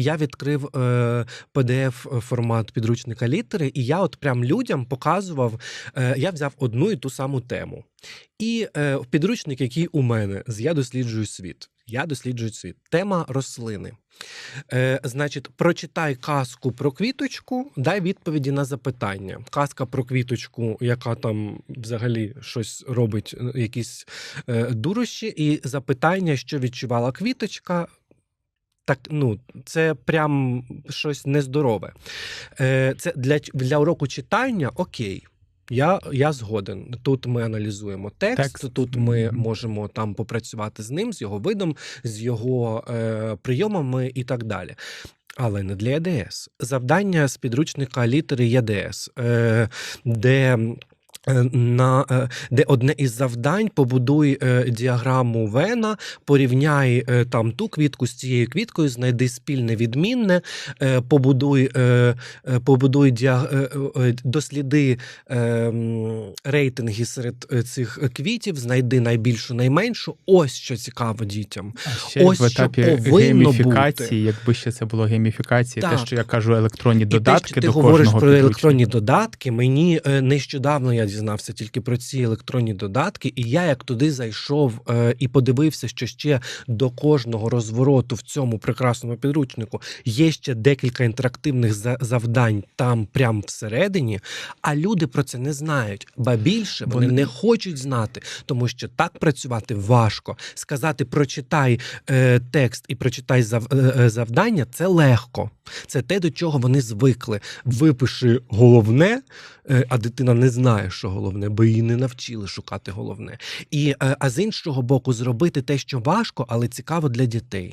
Я відкрив е, pdf формат підручника літери, і я от прям людям показував. Е, я взяв одну і ту саму тему. І е, підручник, який у мене з Я досліджую світ. Я досліджую світ. Тема рослини. Е, значить, прочитай казку про квіточку, дай відповіді на запитання. Казка про квіточку, яка там взагалі щось робить, е, якісь е, дурощі, і запитання, що відчувала квіточка. Так, ну, це прям щось нездорове. Е, це для, для уроку читання окей. Я, я згоден. Тут ми аналізуємо текст, Текст. тут ми можемо там попрацювати з ним, з його видом, з його е, прийомами і так далі. Але не для ЄДС. Завдання з підручника літери ЄДС, е, де. Е, На е, де одне із завдань побудуй е, діаграму Вена, порівняй там ту квітку з цією квіткою, знайди спільне відмінне, побудуй, побудуй досліди рейтинги серед цих квітів, знайди найбільшу, найменшу. Ось що цікаво дітям. А ще Ось в що етапі повинно гейміфікації, якби ще це було гейміфікація, те, що я кажу, електронні І додатки те, що ти до говориш кожного про електронні додатки. Мені нещодавно я дізнався тільки про ці електронні додатки, і я як туди зайшов е, і подивився, що ще до кожного розвороту в цьому прекрасному підручнику є ще декілька інтерактивних за- завдань там прямо всередині. А люди про це не знають. Ба більше вони, Вони- не хочуть знати, тому що так працювати важко. Сказати прочитай е, текст і прочитай зав, е, е, завдання це легко. Це те, до чого вони звикли. Випиши головне, е, а дитина не знає, що головне, бо її не навчили шукати головне. І, е, а з іншого боку, зробити те, що важко, але цікаво для дітей.